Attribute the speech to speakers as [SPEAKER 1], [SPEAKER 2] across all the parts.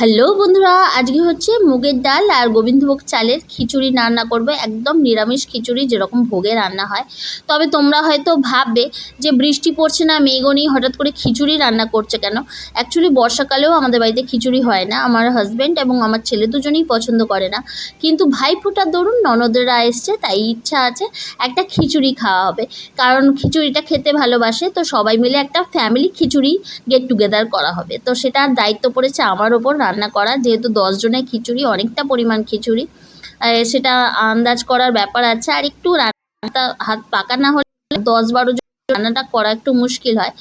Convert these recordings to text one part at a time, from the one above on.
[SPEAKER 1] Hello বন্ধুরা, আজকে হচ্ছে মুগের ডাল আর গোবিন্দভোগ চালের খিচুড়ি রান্না করবে। একদম নিরামিষ খিচুড়ি, যেরকম ভোগে রান্না হয়। তবে তোমরা হয়তো ভাববে যে বৃষ্টি পড়ছে না, মেঘনি হঠাৎ করে খিচুড়ি রান্না করছে কেন? অ্যাকচুয়ালি বর্ষাকালেও আমাদের বাড়িতে খিচুড়ি হয় না। আমার হাজব্যান্ড এবং আমার ছেলে দুজনেই পছন্দ করে না। কিন্তু ভাইফোঁটার দরুন ননদেরা এসছে, তাই ইচ্ছা আছে একটা খিচুড়ি খাওয়া হবে। কারণ খিচুড়িটা খেতে ভালোবাসে, তো সবাই মিলে একটা ফ্যামিলি খিচুড়ি গেট টুগেদার করা হবে। তো সেটার দায়িত্ব পড়েছে আমার ওপর রান্না করা। যেহেতু দশজনের খিচুড়ি, অনেকটা পরিমাণ খিচুড়ি। সেটা আন্দাজ করার ব্যাপার আছে। আর একটু রান্নাটা হাত পাকা না হলে দশ বারো রান্নাটা করা একটু মুশকিল হয়।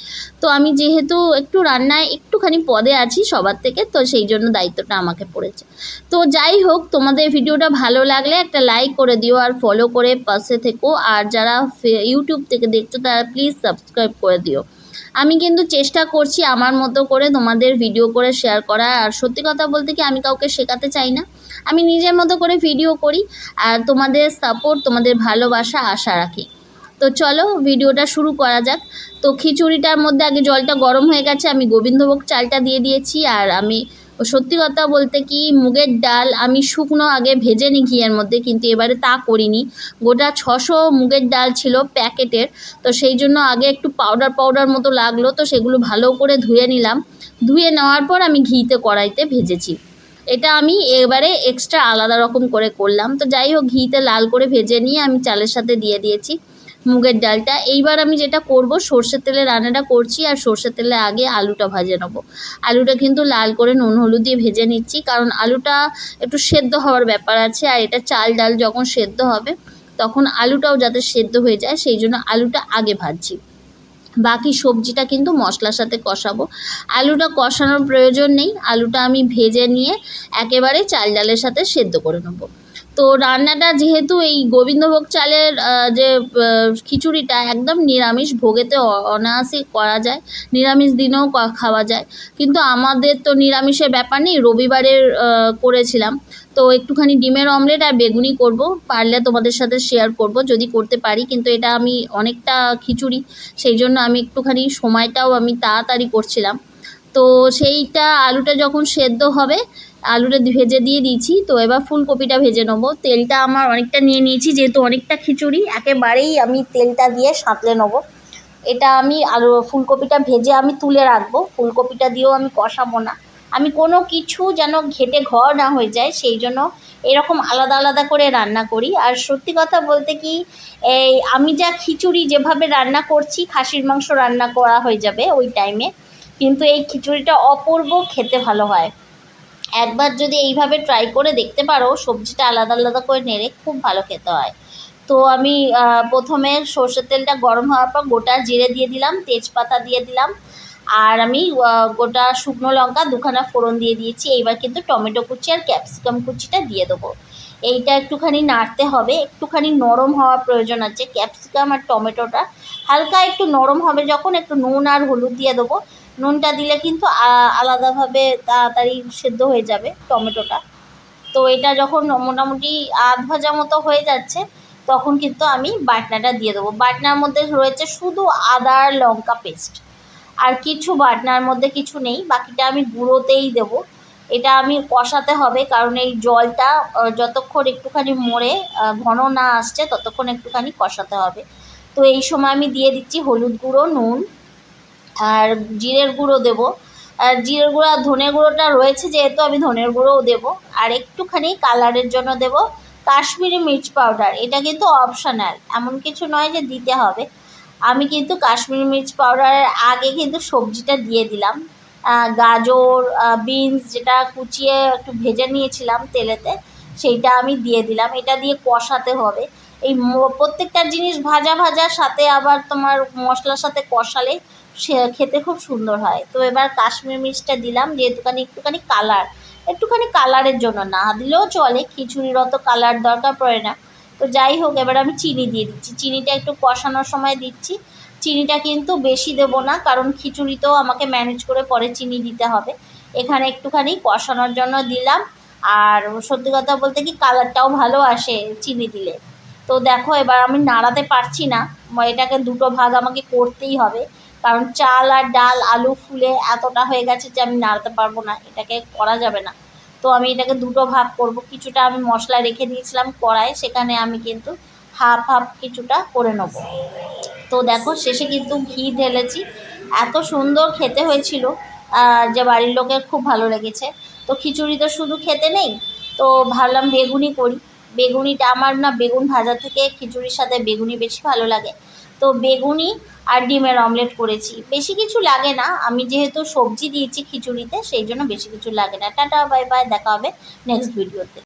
[SPEAKER 1] তো আমি যেহেতু একটু রান্নায় একটুখানি পদে আছি সবার থেকে, তো সেই জন্য দায়িত্বটা আমাকে পড়েছে। তো যাই হোক, তোমাদের ভিডিওটা ভালো লাগলে একটা লাইক করে দিও আর ফলো করে পাশে থেকো। আর যারা ইউটিউব থেকে দেখছ, তারা প্লিজ সাবস্ক্রাইব করে দিও। আমি কিন্তু চেষ্টা করছি আমার মতো করে তোমাদের ভিডিও করে শেয়ার করা আর সত্যি কথা বলতে কি, আমি কাউকে শেখাতে চাই না। আমি নিজের মতো করে ভিডিও করি আর তোমাদের সাপোর্ট তোমাদের ভালোবাসা আশা রাখি। তো চলো ভিডিওটা শুরু করা যাক। তো খিচুড়িটার মধ্যে আগে জলটা গরম হয়ে গেছে, আমি গোবিন্দভোগ চালটা দিয়ে দিয়েছি আর আমি সত্যি কথা বলতে কি, মুগের ডাল আমি শুকনো আগে ভেজে নিই ঘিয়ের মধ্যে, কিন্তু এবারে তা করিনি। গোটা ছশো মুগের ডাল ছিল প্যাকেটের, তো সেই জন্য আগে একটু পাউডার পাউডার মতো লাগল, তো সেগুলো ভালো করে ধুয়ে নিলাম। ধুয়ে নেওয়ার পর আমি ঘিতে কড়াইতে ভেজেছি। এটা আমি এবারে এক্সট্রা আলাদা রকম করে করলাম। তো যাই হোক, ঘিতে লাল করে ভেজে নিয়ে আমি চালের সাথে দিয়ে দিয়েছি। মুগের ডালটা। এইবার আমি যেটা করব, সর্ষের তেলে রান্নাটা করছি আর সর্ষের তেলে আগে আলুটা ভাজে নেব। আলুটা কিন্তু লাল করে নুন হলুদ দিয়ে ভেজে নিচ্ছি, কারণ আলুটা একটু সেদ্ধ হওয়ার ব্যাপার আছে আর এটা চাল ডাল যখন সেদ্ধ হবে, তখন আলুটাও যাতে সেদ্ধ হয়ে যায়, সেই জন্য আলুটা আগে ভাজছি। বাকি সবজিটা কিন্তু মশলার সাথে কষাবো। আলুটা কষানোর প্রয়োজন নেই, আলুটা আমি ভেজে নিয়ে একেবারে চাল ডালের সাথে সেদ্ধ করে নেব। তো রান্নাটা যেহেতু এই গোবিন্দভোগ চালের যে খিচুড়িটা একদম নিরামিষ ভোগেতে অনায়াসে করা যায়। নিরামিষ দিনেও খাওয়া যায়। কিন্তু আমাদের তো নিরামিষের ব্যাপার নেই, রবিবারের করেছিলাম। তো একটুখানি ডিমের অমলেট আর বেগুনি করব, পারলে তোমাদের সাথে শেয়ার করব, যদি করতে পারি। কিন্তু এটা আমি অনেকটা খিচুড়ি, সেই জন্য আমি একটুখানি সময়টাও আমি তাড়াতাড়ি করছিলাম। তো সেইটা আলুটা যখন সেদ্ধ হবে আলুটা ভেজে দিয়ে দিয়েছি। তো এবার ফুলকপিটা ভেজে নেব। তেলটা আমার অনেকটা নিয়ে নিয়েছি, যেহেতু অনেকটা খিচুড়ি। একেবারেই আমি তেলটা দিয়ে সাঁতলে নেব। এটা আমি আলু, ফুলকপিটা ভেজে আমি তুলে রাখব। ফুলকপিটা দিয়েও আমি কষাবো না। আমি কোনো কিছু যেন ঘেটে ঘর না হয়ে যায়, সেই জন্য এরকম আলাদা আলাদা করে রান্না করি। আর সত্যি কথা বলতে কি, এই আমি যা খিচুড়ি যেভাবে রান্না করছি, খাসির মাংস রান্না করা হয়ে যাবে ওই টাইমে কিন্তু এই খিচুড়িটা অপূর্ব খেতে ভালো হয়। একবার যদি এইভাবে ট্রাই করে দেখতে পারো, সবজিটা আলাদা আলাদা করে নেড়ে খুব ভালো খেতে হয়। তো আমি প্রথমে সর্ষের তেলটা গরম হওয়ার পর গোটা জিরে দিয়ে দিলাম, তেজপাতা দিয়ে দিলাম, আর আমি গোটা শুকনো লঙ্কা দুখানা ফোড়ন দিয়ে দিয়েছি। এইবার কিন্তু টমেটো কুচি আর ক্যাপসিকাম কুচিটা দিয়ে দেবো। এইটা একটুখানি নাড়তে হবে, একটুখানি নরম হওয়া প্রয়োজন আছে। ক্যাপসিকাম আর টমেটোটা হালকা একটু নরম হবে, যখন একটু নুন আর হলুদ দিয়ে দেবো। নুনটা দিলে কিন্তু আলাদাভাবে তাড়াতাড়ি সেদ্ধ হয়ে যাবে টমেটোটা। তো এটা যখন মোটামুটি আধ ভাজা মতো হয়ে যাচ্ছে, তখন কিন্তু আমি বাটনাটা দিয়ে দেবো। বাটনার মধ্যে রয়েছে শুধু আদা আর লঙ্কা পেস্ট। আর কিছু বাটনার মধ্যে কিছু নেই, বাকিটা আমি গুঁড়োতেই দেবো। এটা আমি কষাতে হবে, কারণ এই জলটা যতক্ষণ একটুখানি মরে ঘন না আসছে, ততক্ষণ একটুখানি কষাতে হবে। তো এই সময় আমি দিয়ে দিচ্ছি হলুদ গুঁড়ো, নুন আর জিরের গুঁড়ো দেবো। আর জিরের গুঁড়ো আর ধনের গুঁড়োটা রয়েছে, যেহেতু আমি ধনের গুঁড়োও দেবো। আর একটুখানি কালারের জন্য দেবো কাশ্মীরি মির্চ পাউডার। এটা কিন্তু অপশনাল এমন কিছু নয় যে দিতে হবে। আমি কিন্তু কাশ্মীরি মির্চ পাউডারের আগে কিন্তু সবজিটা দিয়ে দিলাম। গাজর বিনস যেটা কুচিয়ে একটু ভেজে নিয়েছিলাম তেলেতে। সেইটা আমি দিয়ে দিলাম, এটা দিয়ে কষাতে হবে। এই প্রত্যেকটা জিনিস ভাজা ভাজার সাথে আবার তোমার মশলার সাথে কষালে সে, খেতে খুব সুন্দর হয়। তো এবার কাশ্মীর মির্চটা দিলাম যেহেতুখানি একটুখানি কালার একটুখানি কালারের জন্য না, দিলেও চলে, খিচুড়ির অত কালার দরকার পড়ে না। তো যাই হোক, এবার আমি চিনি দিয়ে দিচ্ছি। চিনিটা একটু কষানোর সময় দিচ্ছি। চিনিটা কিন্তু বেশি দেবো না, কারণ খিচুড়িতেও আমাকে ম্যানেজ করে পরে চিনি দিতে হবে। এখানে একটুখানি কষানোর জন্য দিলাম। আর সত্যি কথা বলতে কি কালারটাও ভালো আসে চিনি দিলে। তো দেখো, এবার আমি নাড়াতে পারছি না। এটাকে দুটো ভাগ আমাকে করতেই হবে। কারণ চাল আর ডাল, আলু ফুলে এতটা হয়ে গেছে যে আমি নাড়াতে পারব না। এটাকে করা যাবে না। তো আমি এটাকে দুটো ভাগ করব। কিছুটা আমি মশলা রেখে দিয়েছিলাম কড়াই সেখানে আমি কিন্তু হাফ হাফ কিছুটা করে নেব। তো দেখো, শেষে কিন্তু ঘি ঢেলেছি। এত সুন্দর খেতে হয়েছিল। যে বাড়ির লোকের খুব ভালো লেগেছে। তো খিচুড়ি তো শুধু খেতে নেই। তো ভাবলাম বেগুনি করি। বেগুনিটা আমার না বেগুন ভাজা থেকে খিচুড়ির সাথে বেগুনি বেশি ভালো লাগে। তো বেগুনি আর ডিমের অমলেট করেছি। বেশি কিছু লাগে না। আমি যেহেতু সবজি দিয়েছি খিচুড়িতে, সেই জন্য বেশি কিছু লাগে না। টাটা, বাই বাই, দেখা হবে নেক্সট ভিডিওতে